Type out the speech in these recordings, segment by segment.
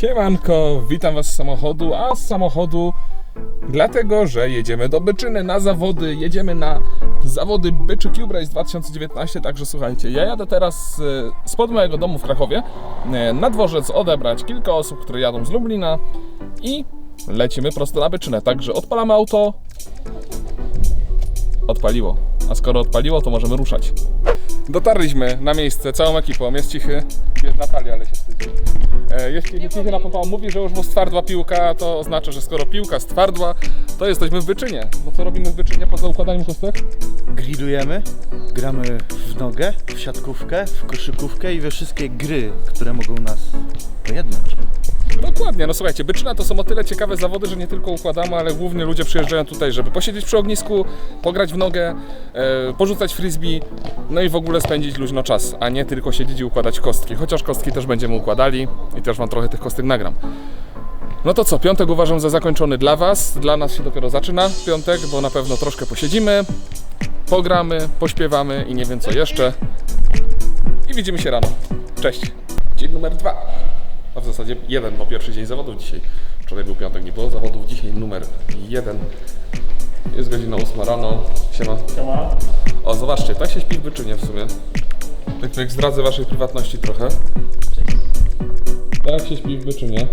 Siemanko, witam was z samochodu, a z samochodu dlatego, że jedziemy do Byczyny na zawody, jedziemy na zawody Byczy Cube Race 2019, także słuchajcie, ja jadę teraz e, spod mojego domu w Krakowie e, na dworzec odebrać kilka osób, które jadą z Lublina i lecimy prosto na Byczynę, także odpalamy auto, odpaliło, a skoro odpaliło, to możemy ruszać. Dotarliśmy na miejsce całą ekipą, jest cichy, jest Natalia, ale się wstydzi. E, Jeśli Cichy na pompa mówi, że już mu stwardła piłka, to oznacza, że skoro piłka stwardła, to jesteśmy w Byczynie. Bo co robimy w Byczynie poza układaniem kostek? Grillujemy, gramy w nogę, w siatkówkę, w koszykówkę i we wszystkie gry, które mogą nas pojednać. Dokładnie, no słuchajcie, Byczyna to są o tyle ciekawe zawody, że nie tylko układamy, ale głównie ludzie przyjeżdżają tutaj, żeby posiedzieć przy ognisku, pograć w nogę, e, porzucać frisbee, no i w ogóle spędzić luźno czas, a nie tylko siedzieć i układać kostki. Chociaż kostki też będziemy układali i też wam trochę tych kostek nagram. No to co, piątek uważam za zakończony dla Was. Dla nas się dopiero zaczyna piątek, bo na pewno troszkę posiedzimy, pogramy, pośpiewamy i nie wiem co jeszcze. I widzimy się rano. Cześć. Dzień numer dwa. A w zasadzie jeden, bo pierwszy dzień zawodów dzisiaj. Wczoraj był piątek, nie było zawodów. Dzisiaj numer jeden. Jest godzina 8 rano. Siema. Siema. O, zobaczcie, tak się śpi w Byczynie w sumie. Tak, tak zdradzę Waszej prywatności trochę. Tak się śpi w Byczynie.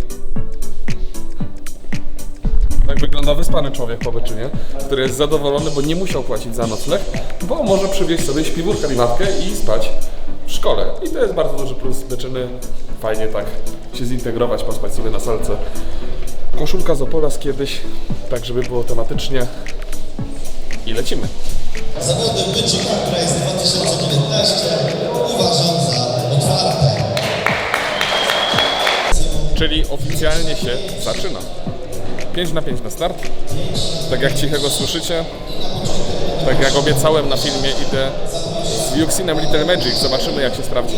Tak wygląda wyspany człowiek po Byczynie, który jest zadowolony, bo nie musiał płacić za nocleg, bo może przywieźć sobie śpiwór, kalimatkę i spać w szkole. I to jest bardzo duży plus Byczyny. Fajnie tak się zintegrować, pospać sobie na salce. Koszulka z Opola z kiedyś, tak żeby było tematycznie. I lecimy. Zawody Bycie Cup Race 2019 uważam za otwarte. Czyli oficjalnie się zaczyna. 5 na 5 na start. Tak jak cichego słyszycie, tak jak obiecałem na filmie, idę z Yuxinem Little Magic. Zobaczymy jak się sprawdzi.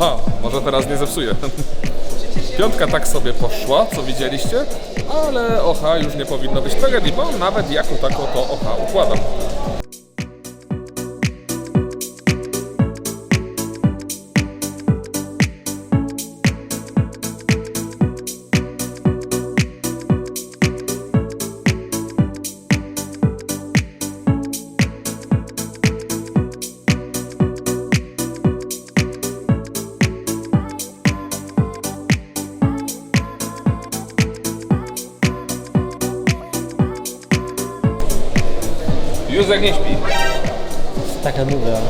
Aha, może teraz nie zepsuję. Piątka tak sobie poszła, co widzieliście, ale oha już nie powinno być tragedii, bo nawet jako tako to oha układam. Józek nie śpi. Taka nuda.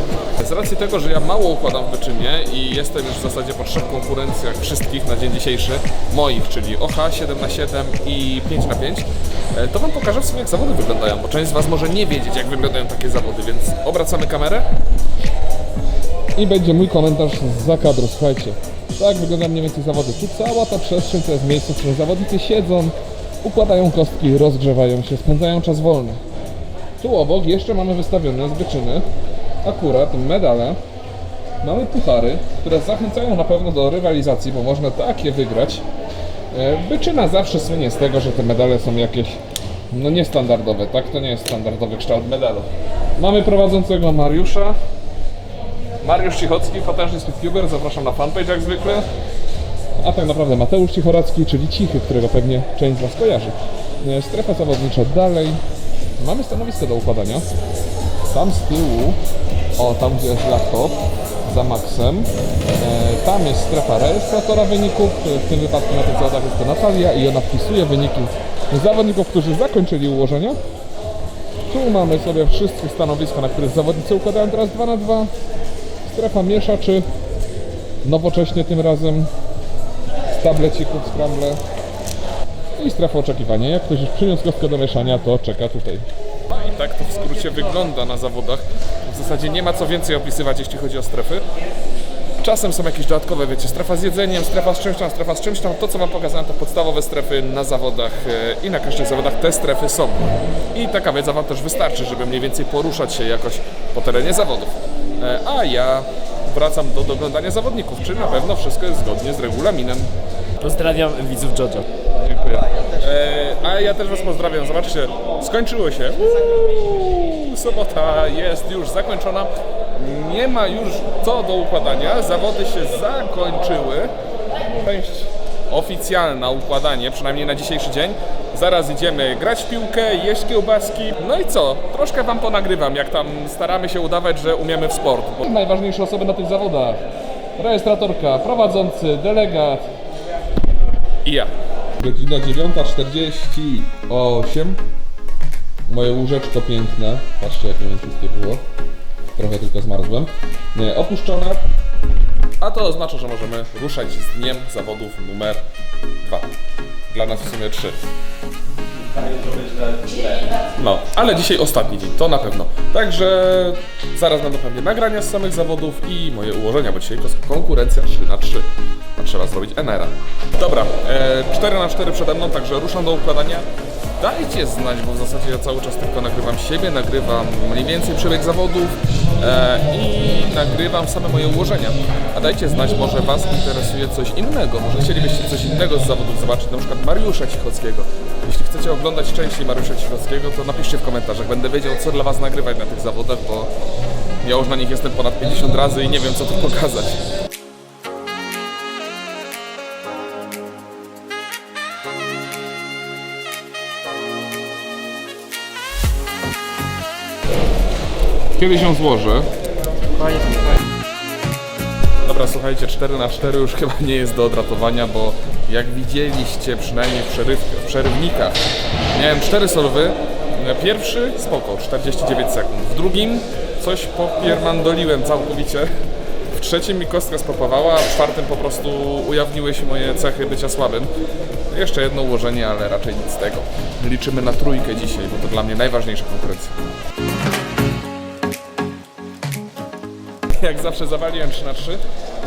Z racji tego, że ja mało układam w wyczynie i jestem już w zasadzie po trzech konkurencjach wszystkich na dzień dzisiejszy, moich, czyli OH 7 na 7 i 5 na 5 e, to Wam pokażę w sumie jak zawody wyglądają, bo część z Was może nie wiedzieć jak wyglądają takie zawody, więc obracamy kamerę. I będzie mój komentarz za kadru, słuchajcie. Tak wygląda mniej więcej zawody. Tu cała ta przestrzeń to jest miejsce, w którym zawodnicy siedzą, układają kostki, rozgrzewają się, spędzają czas wolny. Tu obok jeszcze mamy wystawione z byczyny akurat medale. Mamy puchary, które zachęcają na pewno do rywalizacji, bo można takie wygrać. E, Byczyna zawsze słynie z tego, że te medale są jakieś no niestandardowe, tak? To nie jest standardowy kształt medalu. Mamy prowadzącego Mariusza. Mariusz Cichocki, potężny speedcuber, zapraszam na fanpage jak zwykle. A tak naprawdę Mateusz Cichoracki, czyli Cichy, którego pewnie część z Was kojarzy. E, Strefa zawodnicza dalej. Mamy stanowisko do układania. Tam z tyłu, o tam gdzie jest laptop, za Maxem, e, tam jest strefa rejestratora wyników, w tym wypadku na tych zawodach jest to Natalia i ona wpisuje wyniki zawodników, którzy zakończyli ułożenia. Tu mamy sobie wszystkie stanowiska, na których zawodnicy układają teraz 2 na 2 Strefa mieszaczy, nowocześnie tym razem, z tablecików, scramble i strefa oczekiwania. Jak ktoś już przyniósł kostkę do mieszania, to czeka tutaj. No i tak to w skrócie wygląda na zawodach. W zasadzie nie ma co więcej opisywać, jeśli chodzi o strefy. Czasem są jakieś dodatkowe, wiecie, strefa z jedzeniem, strefa z czymś tam, strefa z czymś tam. To, co Wam pokazałem, to podstawowe strefy na zawodach e, i na każdych zawodach te strefy są. I taka wiedza Wam też wystarczy, żeby mniej więcej poruszać się jakoś po terenie zawodów. E, A ja wracam do doglądania zawodników, czy na pewno wszystko jest zgodnie z regulaminem. Pozdrawiam widzów JoJo. Dziękuję. E, E, ja też Was pozdrawiam. Zobaczcie, skończyło się. Uuu, sobota jest już zakończona. Nie ma już co do układania. Zawody się zakończyły. Część oficjalna układanie, przynajmniej na dzisiejszy dzień. Zaraz idziemy grać w piłkę, jeść kiełbaski. No i co? Troszkę Wam ponagrywam, jak tam staramy się udawać, że umiemy w sport. Bo... Najważniejsze osoby na tych zawodach. Rejestratorka, prowadzący, delegat. I ja. Godzina 9.48. Moje łóżeczko piękne. Patrzcie jakie mięciutkie było. Trochę tylko zmarzłem. Nie, opuszczone. A to oznacza, że możemy ruszać z dniem zawodów numer 2. Dla nas w sumie 3. No, ale dzisiaj ostatni dzień, to na pewno. Także zaraz będą pewnie nagrania z samych zawodów i moje ułożenia, bo dzisiaj kos- konkurencja 3 na 3 A trzeba zrobić NR-a. Dobra, e, 4 na 4 przede mną, także ruszam do układania. Dajcie znać, bo w zasadzie ja cały czas tylko nagrywam siebie, nagrywam mniej więcej przebieg zawodów e, i nagrywam same moje ułożenia. A dajcie znać, może Was interesuje coś innego, może chcielibyście coś innego z zawodów zobaczyć, na przykład Mariusza Cichockiego. Jeśli chcecie oglądać częściej Mariusza Cichockiego, to napiszcie w komentarzach, będę wiedział, co dla Was nagrywać na tych zawodach, bo ja już na nich jestem ponad 50 razy i nie wiem, co tu pokazać. Kiedy się złoży? Dobra, słuchajcie, 4 na 4 już chyba nie jest do odratowania, bo jak widzieliście przynajmniej w, przeryw, w przerywnikach, miałem 4 solwy. Pierwszy spoko, 49 sekund. W drugim coś popiermandoliłem całkowicie. W trzecim mi kostka spopowała, a w czwartym po prostu ujawniły się moje cechy bycia słabym. Jeszcze jedno ułożenie, ale raczej nic z tego. Liczymy na trójkę dzisiaj, bo to dla mnie najważniejsza konkurencja. jak zawsze zawaliłem 3 na 3.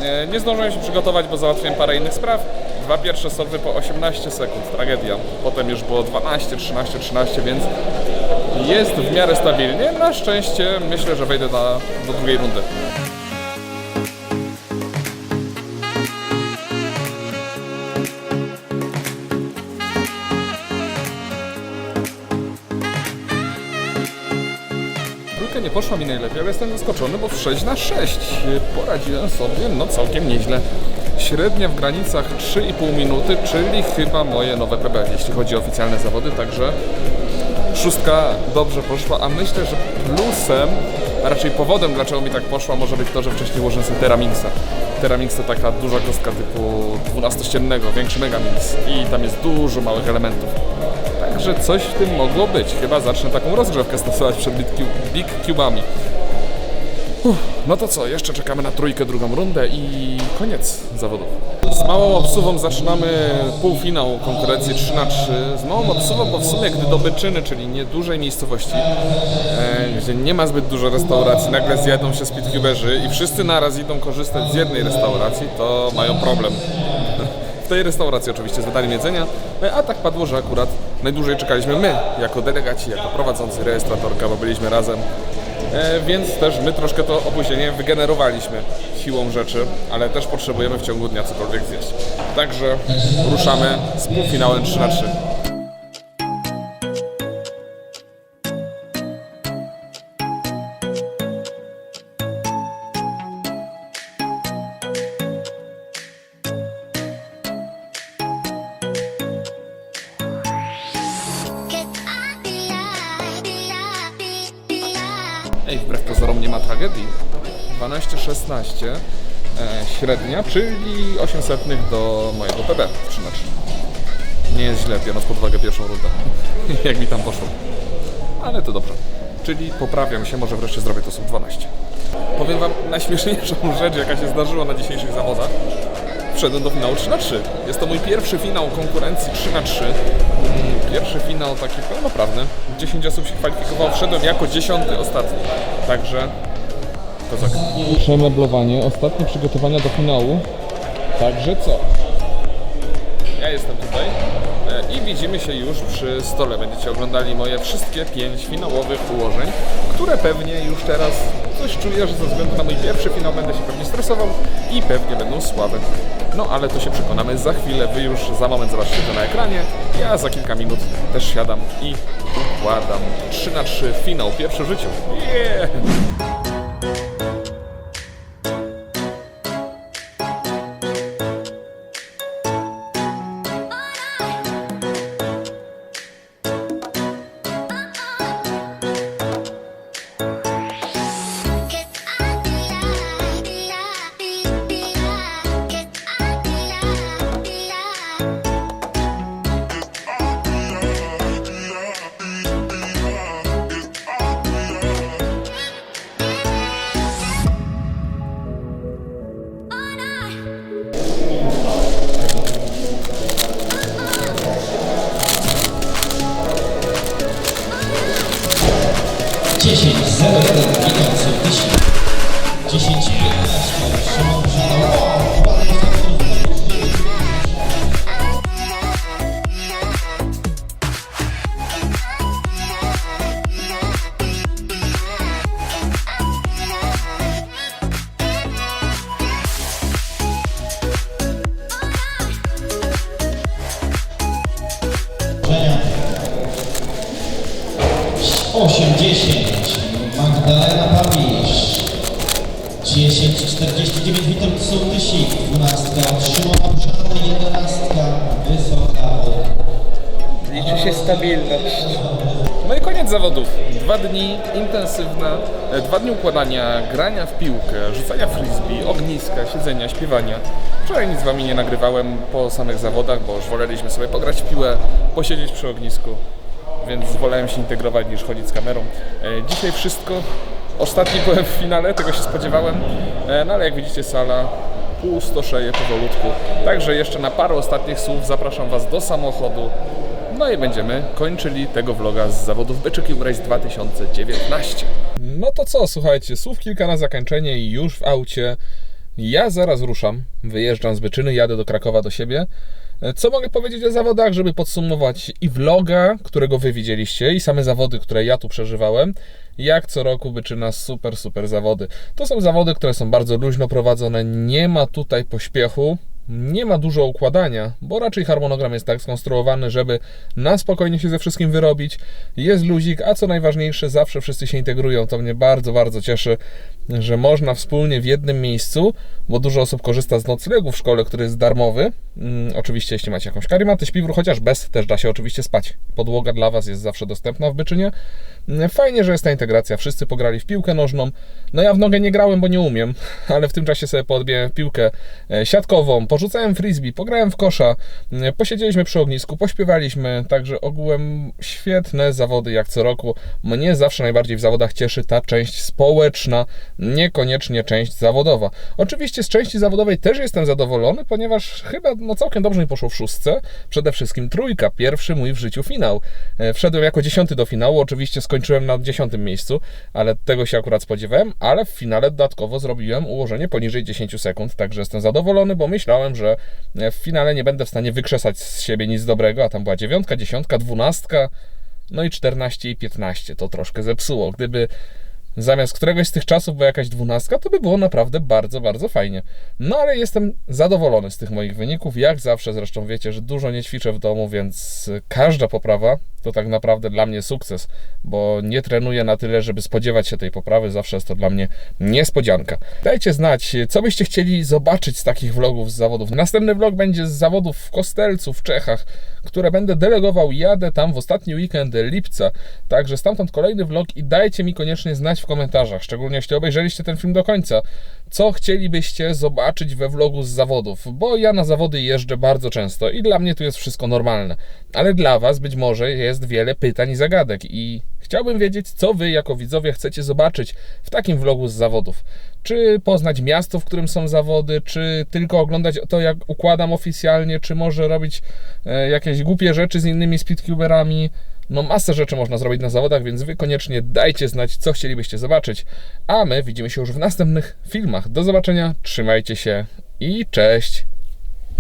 E, Nie zdążyłem się przygotować, bo załatwiłem parę innych spraw. Dwa pierwsze solwy po 18 sekund, tragedia. Potem już było 12, 13, 13, więc jest w miarę stabilnie. Na szczęście myślę, że wejdę na, do drugiej rundy. Nie poszła mi najlepiej, ale jestem zaskoczony, bo w 6 na 6 poradziłem sobie no całkiem nieźle. Średnia w granicach 3,5 minuty, czyli chyba moje nowe PB, jeśli chodzi o oficjalne zawody, także szóstka dobrze poszła, a myślę, że plusem, a raczej powodem, dlaczego mi tak poszła, może być to, że wcześniej ułożyłem sobie Teramixa. Teramixa to taka duża kostka typu 12-ściennego, większy Megamix i tam jest dużo małych elementów. Także coś w tym mogło być. Chyba zacznę taką rozgrzewkę stosować przed Big, Cu- Big Cubami. No to co, jeszcze czekamy na trójkę, drugą rundę i koniec zawodów. Z małą obsuwą zaczynamy półfinał konkurencji 3 na 3 Z małą obsuwą, bo w sumie gdy do Byczyny, czyli niedużej miejscowości, e, gdzie nie ma zbyt dużo restauracji, nagle zjadą się speedcuberzy i wszyscy naraz idą korzystać z jednej restauracji, to mają problem. Tej restauracji oczywiście z wydaniem jedzenia, e, a tak padło, że akurat najdłużej czekaliśmy my, jako delegaci, jako prowadzący rejestratorka, bo byliśmy razem. E, więc też my troszkę to opóźnienie wygenerowaliśmy siłą rzeczy, ale też potrzebujemy w ciągu dnia cokolwiek zjeść. Także ruszamy z półfinałem 3 na 3 12-16 e, średnia, czyli 800 do mojego PB w 3 na 3 Nie jest źle, biorąc pod uwagę pierwszą rundę. Jak mi tam poszło. Ale to dobrze. Czyli poprawiam się, może wreszcie zrobię to sub 12. Powiem wam najśmieszniejszą rzecz, jaka się zdarzyła na dzisiejszych zawodach. Wszedłem do finału 3 na 3 Jest to mój pierwszy finał konkurencji 3 na 3 Pierwszy finał taki pełnoprawny. 10 osób się kwalifikowało, wszedłem jako dziesiąty ostatni. Także kozak. Przemeblowanie, ostatnie przygotowania do finału. Także co? Ja jestem tutaj e, i widzimy się już przy stole. Będziecie oglądali moje wszystkie pięć finałowych ułożeń, które pewnie już teraz coś czuję, że ze względu na mój pierwszy finał będę się pewnie stresował i pewnie będą słabe. No ale to się przekonamy za chwilę, wy już za moment zobaczycie to na ekranie, ja za kilka minut też siadam i układam 3 na 3 finał pierwszy w życiu. Yeah! Się stabilność. No i koniec zawodów. Dwa dni intensywne, e, dwa dni układania, grania w piłkę, rzucania frisbee, ogniska, siedzenia, śpiewania. Wczoraj nic z wami nie nagrywałem po samych zawodach, bo już woleliśmy sobie pograć w piłę, posiedzieć przy ognisku, więc wolałem się integrować niż chodzić z kamerą. E, Dzisiaj wszystko. Ostatni byłem w finale, tego się spodziewałem, e, no ale jak widzicie sala pustoszeje powolutku. Także jeszcze na parę ostatnich słów zapraszam Was do samochodu. No i będziemy kończyli tego vloga z zawodów Byczyki Race 2019. No to co, słuchajcie, słów kilka na zakończenie i już w aucie. Ja zaraz ruszam, wyjeżdżam z Byczyny, jadę do Krakowa do siebie. Co mogę powiedzieć o zawodach, żeby podsumować i vloga, którego wy widzieliście, i same zawody, które ja tu przeżywałem. Jak co roku Byczyna super, super zawody. To są zawody, które są bardzo luźno prowadzone, nie ma tutaj pośpiechu, nie ma dużo układania, bo raczej harmonogram jest tak skonstruowany, żeby na spokojnie się ze wszystkim wyrobić. Jest luzik, a co najważniejsze, zawsze wszyscy się integrują. To mnie bardzo, bardzo cieszy, że można wspólnie w jednym miejscu, bo dużo osób korzysta z noclegu w szkole, który jest darmowy. Mm, oczywiście, jeśli macie jakąś karimatę, śpiwór, chociaż bez, też da się oczywiście spać. Podłoga dla Was jest zawsze dostępna w Byczynie. Mm, Fajnie, że jest ta integracja. Wszyscy pograli w piłkę nożną. No ja w nogę nie grałem, bo nie umiem, ale w tym czasie sobie podbiłem piłkę e, siatkową, porzucałem frisbee, pograłem w kosza, e, posiedzieliśmy przy ognisku, pośpiewaliśmy, także ogółem świetne zawody jak co roku. Mnie zawsze najbardziej w zawodach cieszy ta część społeczna, niekoniecznie część zawodowa. Oczywiście z części zawodowej też jestem zadowolony, ponieważ chyba no, całkiem dobrze mi poszło w szóstce. Przede wszystkim trójka, pierwszy mój w życiu finał. E, Wszedłem jako dziesiąty do finału, oczywiście skończyłem na dziesiątym miejscu, ale tego się akurat spodziewałem, ale w finale dodatkowo zrobiłem ułożenie poniżej 10 sekund, także jestem zadowolony, bo myślałem, że e, w finale nie będę w stanie wykrzesać z siebie nic dobrego, a tam była dziewiątka, dziesiątka, dwunastka, no i 14 i 15. To troszkę zepsuło. Gdyby zamiast któregoś z tych czasów była jakaś dwunastka, to by było naprawdę bardzo, bardzo fajnie. No ale jestem zadowolony z tych moich wyników. Jak zawsze zresztą wiecie, że dużo nie ćwiczę w domu, więc każda poprawa to tak naprawdę dla mnie sukces, bo nie trenuję na tyle, żeby spodziewać się tej poprawy. Zawsze jest to dla mnie niespodzianka. Dajcie znać, co byście chcieli zobaczyć z takich vlogów z zawodów. Następny vlog będzie z zawodów w Kostelcu, w Czechach, które będę delegował. Jadę tam w ostatni weekend lipca, także stamtąd kolejny vlog i dajcie mi koniecznie znać w komentarzach, szczególnie jeśli obejrzeliście ten film do końca, co chcielibyście zobaczyć we vlogu z zawodów, bo ja na zawody jeżdżę bardzo często i dla mnie tu jest wszystko normalne, ale dla Was być może jest wiele pytań i zagadek i chciałbym wiedzieć, co Wy jako widzowie chcecie zobaczyć w takim vlogu z zawodów. Czy poznać miasto, w którym są zawody, czy tylko oglądać to, jak układam oficjalnie, czy może robić e, jakieś głupie rzeczy z innymi speedcuberami. No masę rzeczy można zrobić na zawodach, więc wy koniecznie dajcie znać, co chcielibyście zobaczyć. A my widzimy się już w następnych filmach. Do zobaczenia, trzymajcie się i cześć!